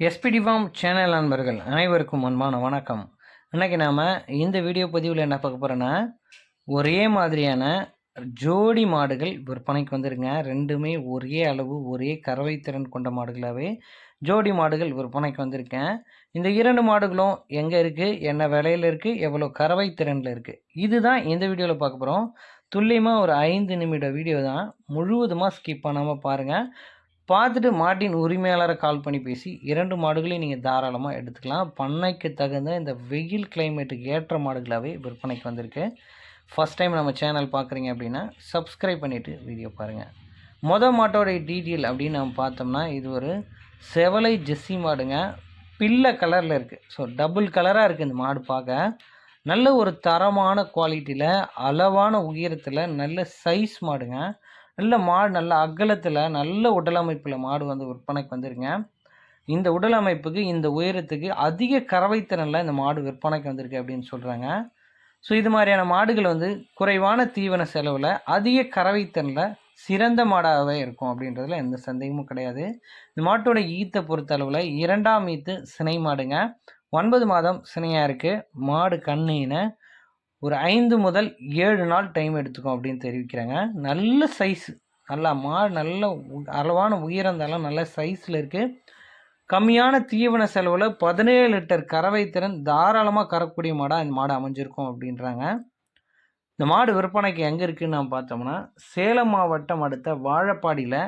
SPD form channel நண்பர்கள் அனைவருக்கும் அன்பான வணக்கம். இன்றைக்கி நாம் இந்த வீடியோ பதிவில் என்ன பார்க்க போகிறோன்னா ஒரே மாதிரியான ஜோடி மாடுகள் விற்பனைக்கு வந்துருங்க ரெண்டுமே ஒரே அளவு ஒரே கறவை திறன் கொண்ட மாடுகளாகவே ஜோடி மாடுகள் விற்பனைக்கு வந்திருக்கேன். இந்த இரண்டு மாடுகளும் எங்கே இருக்குது என்ன விலையில் இருக்குது எவ்வளோ கறவை திறனில் இருக்குது இதுதான் இந்த வீடியோவில் பார்க்க போகிறோம் துல்லியமாக ஒரு ஐந்து நிமிட வீடியோ தான். முழுவதுமாக ஸ்கிப் பண்ணாமல் பாருங்கள் பார்த்துட்டு மாட்டின் உரிமையாளரை கால் பண்ணி பேசி இரண்டு மாடுகளையும் நீங்கள் தாராளமாக எடுத்துக்கலாம். பண்ணைக்கு தகுந்த இந்த வெயில் கிளைமேட்டுக்கு ஏற்ற மாடுகளாகவே விற்பனைக்கு வந்திருக்கு. ஃபஸ்ட் டைம் நம்ம சேனல் பார்க்குறீங்க அப்படின்னா சப்ஸ்கிரைப் பண்ணிவிட்டு வீடியோ பாருங்கள் மொதல் மாட்டோடைய டீட்டெயில் அப்படின்னு நம்ம பார்த்தோம்னா இது ஒரு செவலை ஜெஸ்ஸி மாடுங்க. பில்லை கலரில் இருக்குது ஸோ டபுள் கலராக இருக்குது இந்த மாடு பார்க்க. நல்ல ஒரு தரமான குவாலிட்டியில் அளவான உயரத்தில் நல்ல சைஸ் மாடுங்க. நல்ல மாடு நல்ல அகலத்தில் நல்ல உடல் அமைப்பில் மாடு வந்து விற்பனைக்கு வந்துருங்க. இந்த உடல் அமைப்புக்கு இந்த உயரத்துக்கு அதிக கறவைத்திறனில் இந்த மாடு விற்பனைக்கு வந்திருக்கு அப்படின்னு சொல்கிறாங்க ஸோ இது மாதிரியான மாடுகள் வந்து குறைவான தீவன செலவில் அதிக கறவைத்திறனில் சிறந்த மாடாகவே இருக்கும் அப்படின்றதுல எந்த சந்தேகமும் கிடையாது. இந்த மாட்டோட ஈத்தை பொறுத்தளவில் இரண்டாம் ஈத்து சினை மாடுங்க. ஒன்பது மாதம் சினையாக இருக்குது மாடு கண்ணின ஒரு ஐந்து முதல் ஏழு நாள் டைம் எடுத்துக்கும் அப்படின்னு தெரிவிக்கிறாங்க. நல்ல சைஸ் நல்லா மாடு நல்ல அளவான உயரம் இருந்தாலும் நல்ல சைஸில் இருக்குது கம்மியான தீவன செலவில் பதினேழு லிட்டர் கறவை திறன் தாராளமாக கறக்கூடிய மாடாக இந்த மாடு அமைஞ்சிருக்கும் அப்படின்றாங்க. இந்த மாடு விற்பனைக்கு எங்கே இருக்குன்னு நம்ம பார்த்தோம்னா சேலம் மாவட்டம் அடுத்த வாழப்பாடியில்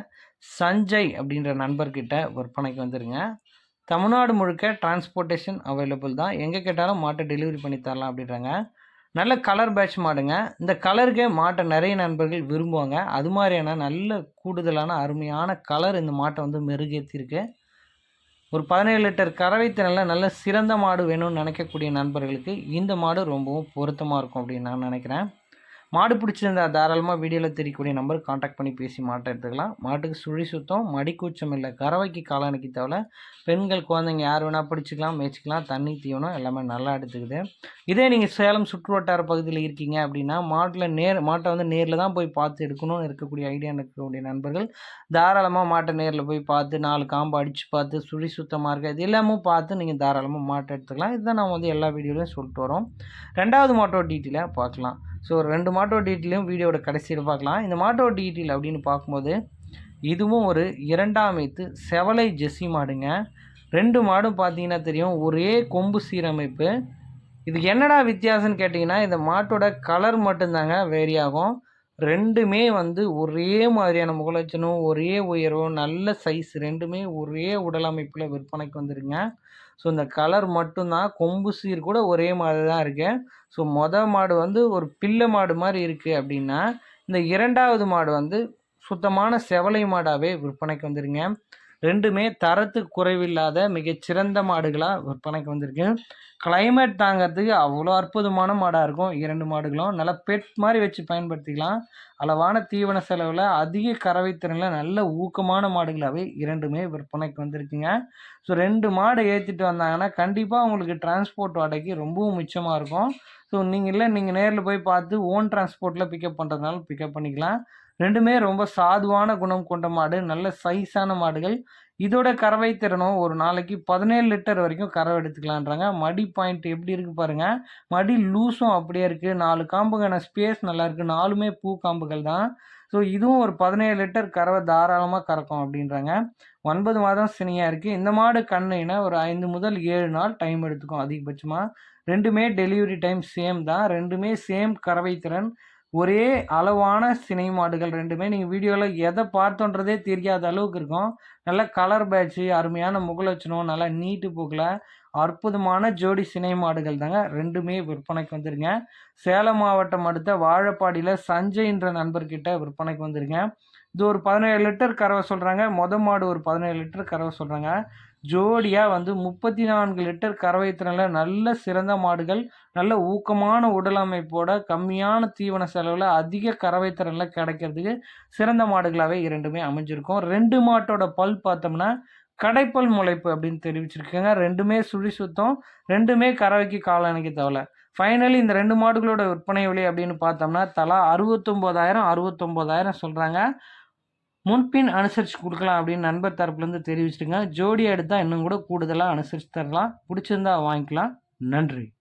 சஞ்சய் அப்படின்ற நண்பர்கிட்ட விற்பனைக்கு வந்துருங்க. தமிழ்நாடு முழுக்க டிரான்ஸ்போர்ட்டேஷன் அவைலபிள் தான். எங்கே கேட்டாலும் மாட்டை டெலிவரி பண்ணி தரலாம் அப்படின்றாங்க. நல்ல கலர் பேட்ச் மாடுங்க. இந்த கலருக்கே மாட்டை நிறைய நண்பர்கள் விரும்புவாங்க. அது மாதிரியான நல்ல கூடுதலான அருமையான கலர் இந்த மாட்டை வந்து மெருகேற்றிருக்கு ஒரு பதினேழு லிட்டர் கறவை திறனில் நல்ல சிறந்த மாடு வேணும்னு நினைக்கக்கூடிய நண்பர்களுக்கு இந்த மாடு ரொம்பவும் பொருத்தமாக இருக்கும் அப்படின்னு நான் நினைக்கிறேன். மாடு பிடிச்சிருந்தா தாராளமாக வீடியோவில் தெரியக்கூடிய நம்பர் காண்டாக்ட் பண்ணி பேசி மாட்டை எடுத்துக்கலாம். மாட்டுக்கு சுழி சுத்தம் மடிக்கூச்சம் இல்லை கறவைக்கு காலணிக்கு தேவை பெண்கள் குழந்தைங்க யார் வேணால் பிடிச்சிக்கலாம் மேய்ச்சிக்கலாம் தண்ணி தீவனம் எல்லாமே நல்லா எடுத்துக்குது. இதே நீங்கள் சேலம் சுற்றுவட்டார பகுதியில் இருக்கீங்க அப்படின்னா மாட்டில் நேர் மாட்டை வந்து நேரில் தான் போய் பார்த்து எடுக்கணும்னு இருக்கக்கூடிய ஐடியா இருக்கக்கூடிய நண்பர்கள் தாராளமாக மாட்டை நேரில் போய் பார்த்து நாலு காம்பு அடித்து பார்த்து சுழி சுத்தமாக இருக்குது இது எல்லாமும் பார்த்து நீங்கள் தாராளமாக மாட்டை எடுத்துக்கலாம். இதுதான் நான் வந்து எல்லா வீடியோலையும் சொல்லிட்டு வரோம். ரெண்டாவது மாட்டோட டீட்டெயிலாக பார்க்கலாம். ஸோ ரெண்டு மாட்டோ டீட்டெயிலையும் வீடியோட கடைசியில் பார்க்கலாம். இந்த மாட்டோட டீட்டெயில் அப்படின்னு பார்க்கும்போது இதுவும் ஒரு இரண்டாம் வைத்து செவலை ஜெஸ்ஸி மாடுங்க. ரெண்டு மாடும் பார்த்தீங்கன்னா தெரியும் ஒரே கொம்பு சீரமைப்பு. இது என்னடா வித்தியாசம்னு கேட்டிங்கன்னா இந்த மாட்டோட கலர் மட்டும்தாங்க வேரி ஆகும். ரெண்டுமே வந்து ஒரே மாதிரியான முகலட்சணம் ஒரே உயரம் நல்ல சைஸ் ரெண்டுமே ஒரே உடல் அமைப்பில் விற்பனைக்கு வந்துருங்க. ஸோ இந்த கலர் மட்டும்தான் கொம்பு சீர் கூட ஒரே மாதிரி தான் இருக்கு. ஸோ மொதல் மாடு வந்து ஒரு பிள்ளை மாடு மாதிரி இருக்குது அப்படின்னா இந்த இரண்டாவது மாடு வந்து சுத்தமான செவலை மாடாகவே விற்பனைக்கு வந்துருங்க. ரெண்டுமே தரத்துக்கு குறைவில்லாத மிகச்சிறந்த மாடுகளாக விற்பனைக்கு வந்திருக்கு. கிளைமேட் தாங்கிறதுக்கு அவ்வளோ அற்புதமான மாடாக இருக்கும். இரண்டு மாடுகளும் நல்லா பெட் மாதிரி வச்சு பயன்படுத்திக்கலாம். அளவான தீவன செலவில் அதிக கறவை திறனில் நல்ல ஊக்கமான மாடுகளாகவே இரண்டுமே விற்பனைக்கு வந்திருக்குங்க. ஸோ ரெண்டு மாடை ஏற்றிட்டு வந்தாங்கன்னா கண்டிப்பாக உங்களுக்கு டிரான்ஸ்போர்ட் வாடகைக்கு ரொம்பவும் மிச்சமாக இருக்கும். ஸோ நீங்கள் இல்லை நீங்கள் நேரில் போய் பார்த்து ஓன் டிரான்ஸ்போர்ட்டில் பிக்கப் பண்ணுறதுனால பிக்கப் பண்ணிக்கலாம். ரெண்டுமே ரொம்ப சாதுவான குணம் கொண்ட மாடு நல்ல சைஸான மாடுகள். இதோட கறவை திறனும் ஒரு நாளைக்கு பதினேழு லிட்டர் வரைக்கும் கறவை எடுத்துக்கலான்றாங்க மடி பாயிண்ட் எப்படி இருக்கு பாருங்க. மடி லூஸும் அப்படியே இருக்கு. நாலு காம்புக்கான ஸ்பேஸ் நல்லா இருக்கு. நாலுமே பூ காம்புகள் தான். ஸோ இதுவும் ஒரு பதினேழு லிட்டர் கறவை தாராளமாக கறக்கும் அப்படின்றாங்க. ஒன்பது மாதம் சினியாக இருக்குது இந்த மாடு கண்ணுனா ஒரு ஐந்து முதல் ஏழு நாள் டைம் எடுத்துக்கும் அதிகபட்சமாக ரெண்டுமே டெலிவரி டைம் சேம் தான். ரெண்டுமே சேம் கறவை திறன். ஒரே அளவான சினை மாடுகள் ரெண்டுமே. நீங்கள் வீடியோவில் எதை பார்த்தோன்றதே தெரியாத அளவுக்கு இருக்கும். நல்ல கலர் பேட்ச் அருமையான முகலட்சணம் நல்லா நீட்டு போக்கில். அற்புதமான ஜோடி சினை மாடுகள் தாங்க ரெண்டுமே விற்பனைக்கு வந்துருங்க. சேலம் மாவட்டம் அடுத்த வாழப்பாடியில் சஞ்சய்ன்ற நண்பர்கிட்ட விற்பனைக்கு வந்துருங்க. இது ஒரு பதினேழு லிட்டர் கறவை சொல்கிறாங்க மொத மாடு ஒரு பதினேழு லிட்டர் கறவை சொல்கிறாங்க ஜோடியாக வந்து முப்பத்தி நான்கு லிட்டர் கறவை திறனில் நல்ல சிறந்த மாடுகள் நல்ல ஊக்கமான உடல் அமைப்போட கம்மியான தீவன செலவில் அதிக கறவை திறனில் கிடைக்கிறதுக்கு சிறந்த மாடுகளாகவே இரண்டுமே அமைஞ்சிருக்கும். ரெண்டு மாட்டோட பல் பார்த்தோம்னா கடைப்பல் முளைப்பு அப்படின்னு தெரிவிச்சிருக்காங்க. ரெண்டுமே சுழி சுத்தம் ரெண்டுமே கறவைக்கு காலணிக்கு தேவை ஃபைனலி இந்த ரெண்டு மாடுகளோட விற்பனை விலை அப்படின்னு பார்த்தோம்னா தலா அறுபத்தொம்போதாயிரம் அறுபத்தொம்போதாயிரம் சொல்கிறாங்க முன்பின் அனுசரித்து கொடுக்கலாம் அப்படின்னு நண்பர் தரப்புலேருந்து தெரிவிச்சிருக்காங்க. ஜோடி எடுத்தால் இன்னும் கூட கூடுதலாக அனுசரித்து தரலாம். பிடிச்சிருந்தா வாங்கிக்கலாம். நன்றி.